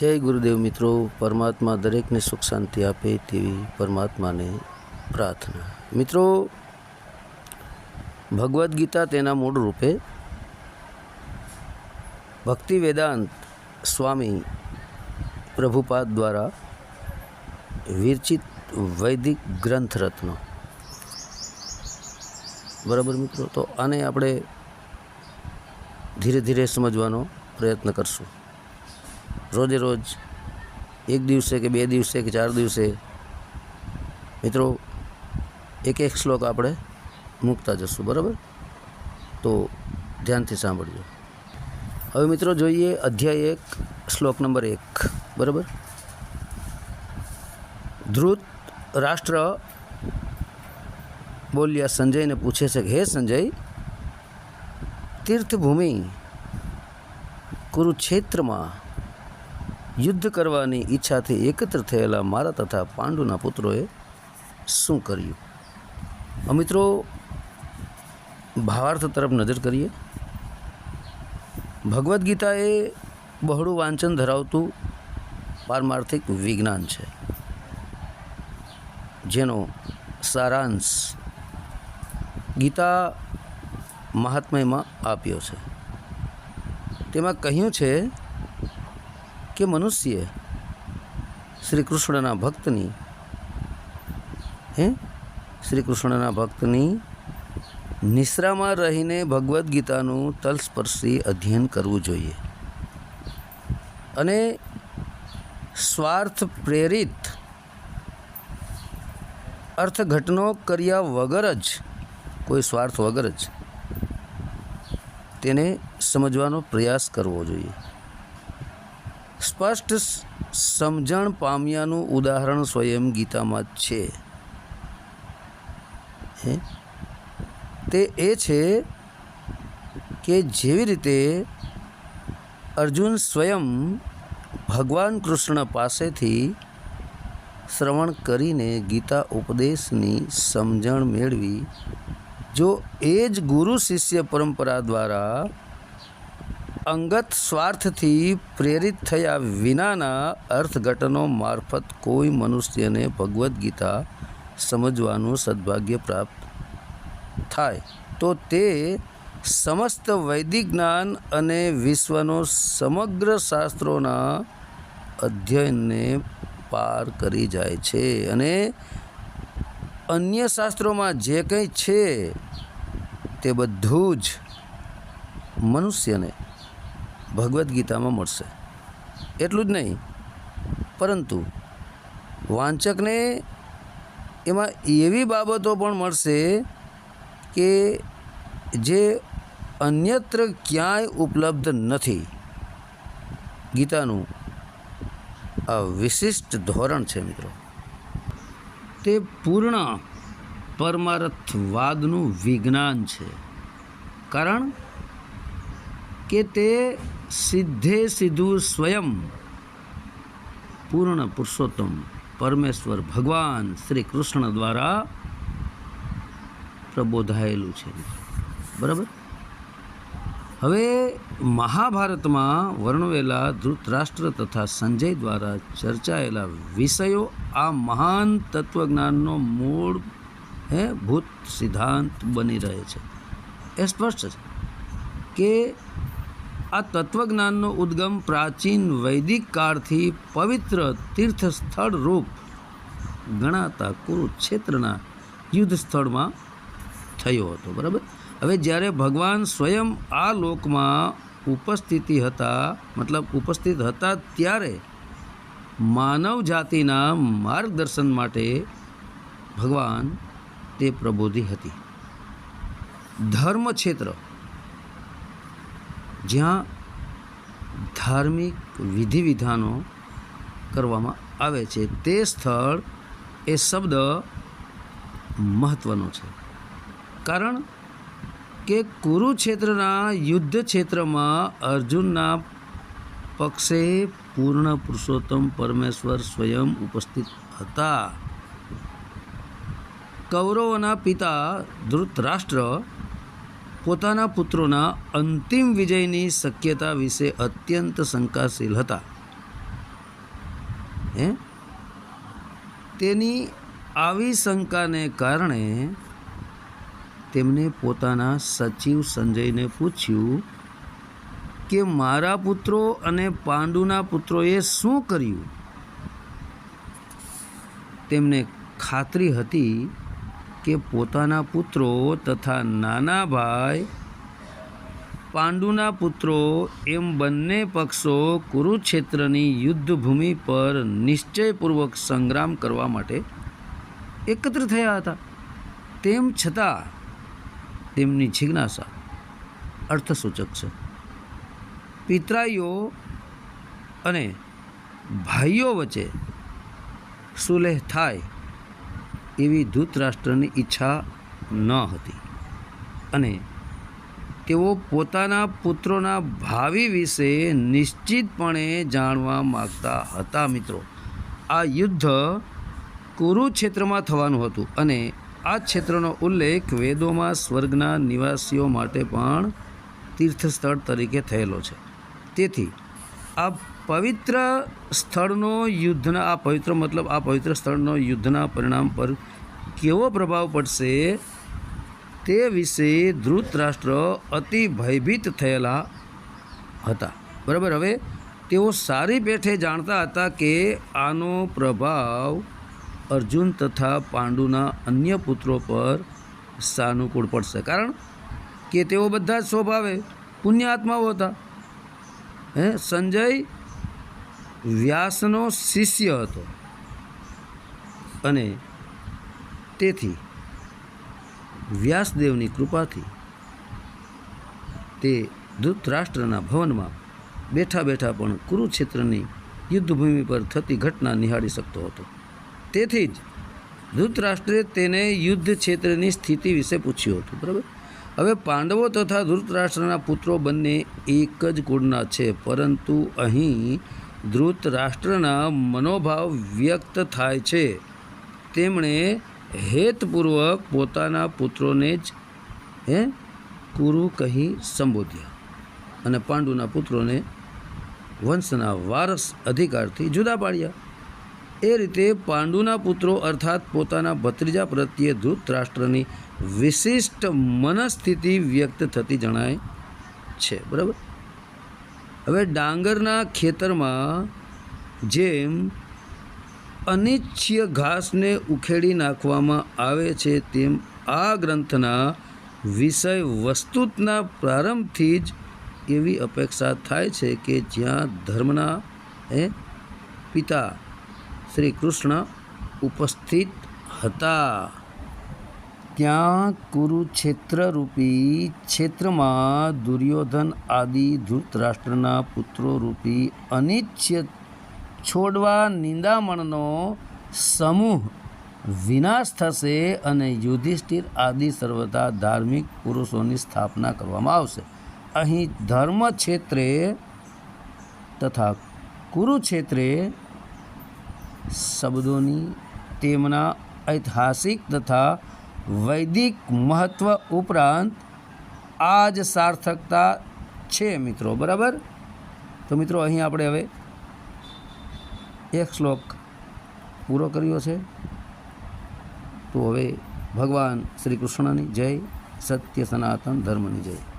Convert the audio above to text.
જય ગુરુદેવ મિત્રો, પરમાત્મા દરેકને સુખ શાંતિ આપે તેવી પરમાત્માને પ્રાર્થના. મિત્રો, ભગવદ્ ગીતા તેના મૂળ રૂપે ભક્તિ વેદાંત સ્વામી પ્રભુપાદ દ્વારા વિરચિત વૈદિક ગ્રંથ રત્નો. બરાબર મિત્રો? તો આને આપણે ધીરે ધીરે સમજવાનો પ્રયત્ન કરશું. રોજે રોજ એક દિવસે કે બે દિવસે કે ચાર દિવસે મિત્રો, એક એક શ્લોક આપણે મૂકતા જશું, બરાબર? તો ધ્યાનથી સાંભળજો. હવે મિત્રો જોઈએ અધ્યાય એક, શ્લોક નંબર એક, બરાબર? ધ્રુત રાષ્ટ્ર બોલ્યા સંજયને પૂછે છે કે, હે સંજય, તીર્થભૂમિ કુરુક્ષેત્રમાં યુદ્ધ કરવાની ઈચ્છાથી એકત્ર થયેલા મારા તથા પાંડુના પુત્રોએ શું કર્યું? મિત્રો, ભાવાર્થ તરફ નજર કરીએ. ભગવદ્ ગીતા એ બહોળું વાંચન ધરાવતું પારમાર્થિક વિજ્ઞાન છે. જેનો સારાંશ ગીતા મહાત્મયમાં આપ્યો છે. તેમાં કહ્યું છે કે મનુષ્ય શ્રી કૃષ્ણના ભક્તની, હે? શ્રી કૃષ્ણના ભક્તની નિશ્રામાં રહીને ભગવદ્ ગીતાનું તલસ્પર્શી અધ્યયન કરવું જોઈએ. અને સ્વાર્થ પ્રેરિત અર્થઘટનો કર્યા વગર જ, કોઈ સ્વાર્થ વગર જ, તેને સમજવાનો પ્રયાસ કરવો જોઈએ. સ્પષ્ટ સમજણ પામ્યાનું ઉદાહરણ સ્વયં ગીતામાં જ છે. તે એ છે કે જેવી રીતે અર્જુન સ્વયં ભગવાન કૃષ્ણ પાસેથી શ્રવણ કરીને ગીતા ઉપદેશની સમજણ મેળવી, જો એ જ ગુરુ શિષ્ય પરંપરા દ્વારા અંગત સ્વાર્થથી પ્રેરિત થયા વિનાના અર્થઘટનો મારફત કોઈ મનુષ્યને ભગવદ્ ગીતા સમજવાનું સદભાગ્ય પ્રાપ્ત થાય. તો તે સમસ્ત વૈદિક જ્ઞાન અને વિશ્વનો સમગ્ર શાસ્ત્રોના અધ્યયનને પાર કરી જાય છે અને અન્ય શાસ્ત્રોમાં જે કંઈ છે તે બધું જ મનુષ્યને ભગવદ્ ગીતામાં મળશે. એટલું જ નહીં, પરંતુ વાંચકને એમાં એવી બાબતો પણ મળશે કે જે અન્યત્ર ક્યાંય ઉપલબ્ધ નથી. ગીતાનું આ વિશિષ્ટ ધોરણ છે મિત્રો. તે પૂર્ણ પરમાર્થવાદનું વિજ્ઞાન છે. કારણ કે તે સીધે સીધું સ્વયં પૂર્ણ પુરુષોત્તમ પરમેશ્વર ભગવાન શ્રી કૃષ્ણ દ્વારા પ્રબોધાયેલું છે. બરાબર? હવે મહાભારતમાં વર્ણવેલા ધૃતરાષ્ટ્ર તથા સંજય દ્વારા ચર્ચાયેલા વિષયો આ મહાન તત્વજ્ઞાનનો મૂળ, હે, ભૂત સિદ્ધાંત બની રહે છે. એ સ્પષ્ટ છે કે આ તત્વજ્ઞાનનો ઉદ્ગમ પ્રાચીન વૈદિક કાળથી પવિત્ર તીર્થસ્થળ રૂપ ગણાતા કુરુક્ષેત્રના યુદ્ધ સ્થળમાં થયો હતો, બરાબર? હવે જ્યારે ભગવાન સ્વયં આ લોકમાં ઉપસ્થિતિ હતા, મતલબ ઉપસ્થિત હતા ત્યારે માનવ જાતિના માર્ગદર્શન માટે ભગવાન તે પ્રબોધી હતી. ધર્મ ક્ષેત્ર જ્યાં ધાર્મિક વિધિ વિધાનો કરવામાં આવે છે. તે સ્થળ એ શબ્દ મહત્ત્વનો છે. કારણ કે કુરુક્ષેત્રના યુદ્ધ ક્ષેત્રમાં અર્જુનના પક્ષે પૂર્ણ પુરુષોત્તમ પરમેશ્વર સ્વયં ઉપસ્થિત હતા. કૌરવોના પિતા ધૃતરાષ્ટ્ર પોતાના પુત્રોના અંતિમ વિજયની શક્યતા વિશે અત્યંત શંકાશીલ હતા. હે? તેની આવી શંકાને કારણે તેમણે પોતાના સચિવ સંજયને પૂછ્યું કે મારા પુત્રો અને પાંડુના પુત્રોએ શું કર્યું? તેમને ખાતરી હતી કે પોતાના પુત્રો તથા નાના ભાઈ પાંડુના પુત્રો એમ બંને પક્ષો કુરુક્ષેત્રની યુદ્ધભૂમિ પર નિશ્ચયપૂર્વક સંગ્રામ કરવા માટે એકત્ર થયા હતા. તેમ છતાં તેમની જિજ્ઞાસા અર્થસૂચક છે. પિતરાઈઓ અને ભાઈઓ વચ્ચે સુલેહ થાય એવી ધૂતરાષ્ટ્રની ઈચ્છા ન હતી. અને તેઓ પોતાના પુત્રોના ભાવિ વિશે નિશ્ચિતપણે જાણવા માગતા હતા મિત્રો. આ યુદ્ધ કુરુક્ષેત્રમાં થવાનું હતું અને આ ક્ષેત્રનો ઉલ્લેખ વેદોમાં સ્વર્ગના નિવાસીઓ માટે પણ તીર્થસ્થળ તરીકે થયેલો છે. તેથી આ પવિત્ર સ્થળનો યુદ્ધના, આ પવિત્ર મતલબ આ પવિત્ર સ્થળનો યુદ્ધના પરિણામ પર કેવો પ્રભાવ પડશે, તે વિશે ધૃતરાષ્ટ્ર અતિ ભયભીત થયેલા હતા. બરાબર? હવે તેઓ સારી પેઠે જાણતા હતા કે આનો પ્રભાવ અર્જુન તથા પાંડુના અન્ય પુત્રો પર સાનુકૂળ પડશે. કારણ કે તેઓ બધા જ સ્વભાવે પુણ્યાત્માઓ હતા. હે? સંજય વ્યાસનો શિષ્ય હતો. અને તેથી વ્યાસદેવની કૃપાથી તે ધૃતરાષ્ટ્રના ભવનમાં બેઠા બેઠા પણ કુરુક્ષેત્રની યુદ્ધભૂમિ પર થતી ઘટના નિહાળી શકતો હતો. તેથી જ ધૃતરાષ્ટ્રે તેને યુદ્ધ ક્ષેત્રની સ્થિતિ વિશે પૂછ્યું હતું, બરાબર? હવે પાંડવો તથા ધૃતરાષ્ટ્રના પુત્રો બંને એક જ કુળના છે, પરંતુ અહીં ધૃતરાષ્ટ્રના મનોભાવ વ્યક્ત થાય છે. તેમણે હેતપૂર્વક પોતાના પુત્રોને જ, હે, કુરુ કહી સંબોધ્યા અને પાંડુના પુત્રોને વંશના વારસ અધિકારથી જુદા પાડ્યા. એ રીતે પાંડુના પુત્રો અર્થાત પોતાના ભત્રીજા પ્રત્યે ધૃતરાષ્ટ્રની વિશિષ્ટ મનસ્થિતિ વ્યક્ત થતી જણાય છે. બરાબર? હવે ડાંગરના ખેતરમાં જેમ અનિચ્છ્ય ઘાસને ઉખેડી નાખવામાં આવે છે, તેમ આ ગ્રંથના વિષય વસ્તુતના પ્રારંભથી જ એવી અપેક્ષા થાય છે કે જ્યાં ધર્મના એ પિતા શ્રી કૃષ્ણ ઉપસ્થિત હતા. ત્યાં કુરુક્ષેત્રરૂપી ક્ષેત્રમાં દુર્યોધન આદિ ધૃતરાષ્ટ્રના પુત્રો રૂપી અનિચ્ય છોડવા નિંદામણનો સમૂહ વિનાશ થશે અને યુધિષ્ઠિર આદિ સર્વદા ધાર્મિક પુરુષોની સ્થાપના કરવામાં આવશે. અહીં ધર્મ ક્ષેત્રે તથા કુરુક્ષેત્રે શબ્દોની તેમના ઐતિહાસિક તથા વૈદિક મહત્વ ઉપરાંત આ જ સાર્થકતા છે મિત્રો, બરાબર? તો મિત્રો, અહીં આપણે હવે એક શ્લોક પૂરો કર્યો છે. તો હવે ભગવાન શ્રી કૃષ્ણની જય, સત્ય સનાતન ધર્મની જય.